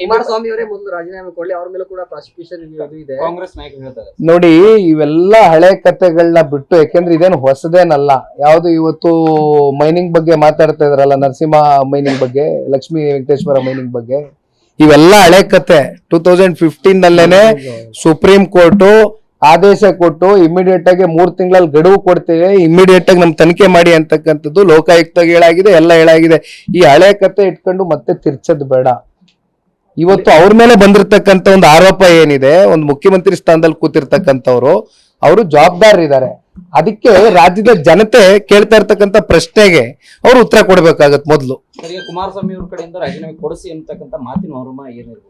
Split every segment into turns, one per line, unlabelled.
ಕುಮಾರಸ್ವಾಮಿ ಅವರೇ ಮೊದಲು ರಾಜೀನಾಮೆ ಕೊಡ್ಲಿ ಅವ್ರ ಮೇಲೂ ಕೂಡ ಪ್ರಾಸಿಕ್ಯೂಷನ್ ಇದು ಇದೆ
ಕಾಂಗ್ರೆಸ್ ನಾಯಕರು ಹೇಳ್ತಾರೆ.
ನೋಡಿ ಇವೆಲ್ಲ ಹಳೆ ಕಥೆಗಳನ್ನ ಬಿಟ್ಟು ಯಾಕೆಂದ್ರೆ ಇದೇನು ಹೊಸದೇನಲ್ಲ. ಯಾವ್ದು ಇವತ್ತು ಮೈನಿಂಗ್ ಬಗ್ಗೆ ಮಾತಾಡ್ತಾ ಇದ್ರಲ್ಲ ನರಸಿಂಹ ಮೈನಿಂಗ್ ಬಗ್ಗೆ ಲಕ್ಷ್ಮೀ ವೆಂಕಟೇಶ್ವರ ಮೈನಿಂಗ್ ಬಗ್ಗೆ. ಇವೆಲ್ಲ ಹಳೆ ಕತೆ. ಟೂ ತೌಸಂಡ್ ಫಿಫ್ಟೀನ್ ನಲ್ಲೇನೆ ಸುಪ್ರೀಂ ಕೋರ್ಟು ಆದೇಶ ಕೊಟ್ಟು ಇಮಿಡಿಯೇಟ್ ಆಗಿ ಮೂರ್ ತಿಂಗಳಲ್ಲಿ ಗಡುವು ಕೊಡ್ತೇವೆ ಇಮಿಡಿಯೇಟ್ ಆಗಿ ನಮ್ ತನಿಖೆ ಮಾಡಿ ಅಂತಕ್ಕಂಥದ್ದು ಲೋಕಾಯುಕ್ತ ಹೇಳಾಗಿದೆ ಎಲ್ಲ ಹೇಳಾಗಿದೆ ಈ ಹಳೆ ಕತೆ ಇಟ್ಕೊಂಡು ಮತ್ತೆ ತಿರ್ಚದ್ ಬೇಡ. ಇವತ್ತು ಅವ್ರ ಮೇಲೆ ಬಂದಿರತಕ್ಕಂತ ಒಂದು ಆರೋಪ ಏನಿದೆ ಒಂದು ಮುಖ್ಯಮಂತ್ರಿ ಸ್ಥಾನದಲ್ಲಿ ಕೂತಿರ್ತಕ್ಕಂಥವ್ರು ಅವರು ಜವಾಬ್ದಾರಿದ್ದಾರೆ ಅದಕ್ಕೆ ರಾಜ್ಯದ ಜನತೆ ಕೇಳ್ತಾ ಇರ್ತಕ್ಕಂಥ ಪ್ರಶ್ನೆಗೆ ಅವರು ಉತ್ತರ ಕೊಡ್ಬೇಕಾಗತ್ ಮೊದಲು
ಕುಮಾರಸ್ವಾಮಿ ಅವ್ರ ಕಡೆಯಿಂದ ರಾಜೀನಾಮೆ ಕೊಡಿಸಿ ಅಂತಕ್ಕಂಥ ಮಾತಿನ ಹೊರಮ ಏನಿರ್ಬೋದು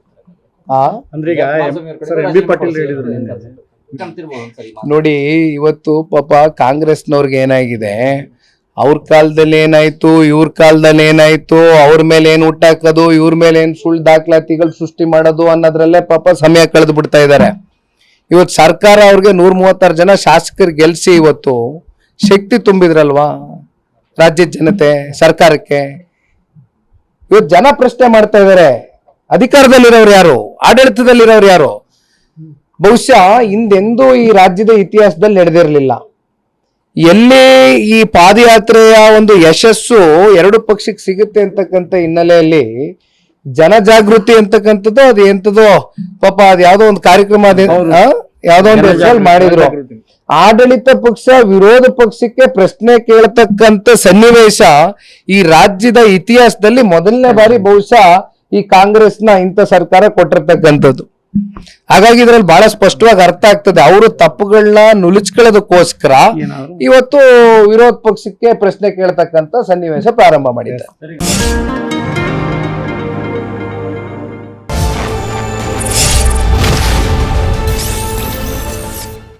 ಆ
ಅಂದ್ರೆ ಈಗ
ಕುಮಾರಸ್ವಾಮಿ ಅವ್ರ ಕಡೆಯಿಂದ
ಸರ್ ಎಂ ಬಿ ಪಾಟೀಲ್ ಹೇಳಿದ್ರು
ಅಂತ
ನಿನ್ನೆ.
ಅನ್ಸುತ್ತೆ. ಅಂತಿರ್ಬೋದು ಒಂದ್ಸರಿ ಮಾತು.
ನೋಡಿ ಇವತ್ತು ಪಾಪ ಕಾಂಗ್ರೆಸ್ನವ್ರಿಗೆ ಏನಾಗಿದೆ ಅವ್ರ ಕಾಲದಲ್ಲಿ ಏನಾಯ್ತು, ಇವ್ರ ಕಾಲದಲ್ಲಿ ಏನಾಯ್ತು, ಅವ್ರ ಮೇಲೆ ಏನ್ ಹುಟ್ಟಾಕೋದು ಇವ್ರ ಮೇಲೆ ಏನ್ ಸುಳ್ಳು ದಾಖಲಾತಿಗಳು ಸೃಷ್ಟಿ ಮಾಡೋದು ಅನ್ನೋದ್ರಲ್ಲೇ ಪಾಪ ಸಮಯ ಕಳೆದು ಬಿಡ್ತಾ ಇದ್ದಾರೆ. ಇವತ್ತು ಸರ್ಕಾರ ಅವ್ರಿಗೆ ನೂರ ಮೂವತ್ತಾರು ಜನ ಶಾಸಕರು ಗೆಲ್ಸಿ ಇವತ್ತು ಶಕ್ತಿ ತುಂಬಿದ್ರಲ್ವಾ? ರಾಜ್ಯದ ಜನತೆ, ಸರ್ಕಾರಕ್ಕೆ. ಇವತ್ತು ಜನ ಪ್ರಶ್ನೆ ಮಾಡ್ತಾ ಇದ್ದಾರೆ. ಅಧಿಕಾರದಲ್ಲಿರೋರು ಯಾರು? ಆಡಳಿತದಲ್ಲಿರೋರು ಯಾರು? ಬಹುಶಃ ಹಿಂದೆಂದೂ ಈ ರಾಜ್ಯದ ಇತಿಹಾಸದಲ್ಲಿ ನಡೆದಿರಲಿಲ್ಲ. ಎಲ್ಲಿ ಈ ಪಾದಯಾತ್ರೆಯ ಒಂದು ಯಶಸ್ಸು ಎರಡು ಪಕ್ಷಕ್ಕೆ ಸಿಗುತ್ತೆ ಅಂತಕ್ಕಂಥ ಹಿನ್ನೆಲೆಯಲ್ಲಿ ಜನಜಾಗೃತಿ ಅಂತಕ್ಕಂಥದ್ದು ಅದು ಎಂತದೋ ಪಾಪ ಅದು ಯಾವ್ದೋ ಒಂದು ಕಾರ್ಯಕ್ರಮ? ಯಾವ್ದೋ ಒಂದು ಹೆಸರಲ್ಲಿ ಮಾಡಿದ್ರು. ಆಡಳಿತ ಪಕ್ಷ ವಿರೋಧ ಪಕ್ಷಕ್ಕೆ ಪ್ರಶ್ನೆ ಕೇಳತಕ್ಕಂತ ಸನ್ನಿವೇಶ ಈ ರಾಜ್ಯದ ಇತಿಹಾಸದಲ್ಲಿ ಮೊದಲನೇ ಬಾರಿ ಬಹುಶಃ ಈ ಕಾಂಗ್ರೆಸ್ನ ಇಂಥ ಸರ್ಕಾರ ಕೊಟ್ಟಿರ್ತಕ್ಕಂಥದ್ದು. ಹಾಗಾಗಿ ಇದ್ರಲ್ಲಿ ಬಹಳ ಸ್ಪಷ್ಟವಾಗಿ ಅರ್ಥ ಆಗ್ತದೆ. ಅವರು ತಪ್ಪುಗಳನ್ನ ನುಲಿಚ್ಕೊಳ್ಳೋದಕ್ಕೋಸ್ಕರ ಇವತ್ತು ವಿರೋಧ ಪಕ್ಷಕ್ಕೆ ಪ್ರಶ್ನೆ ಕೇಳ್ತಕ್ಕಂತ ಸನ್ನಿವೇಶ ಪ್ರಾರಂಭ ಮಾಡಿದ್ದಾರೆ.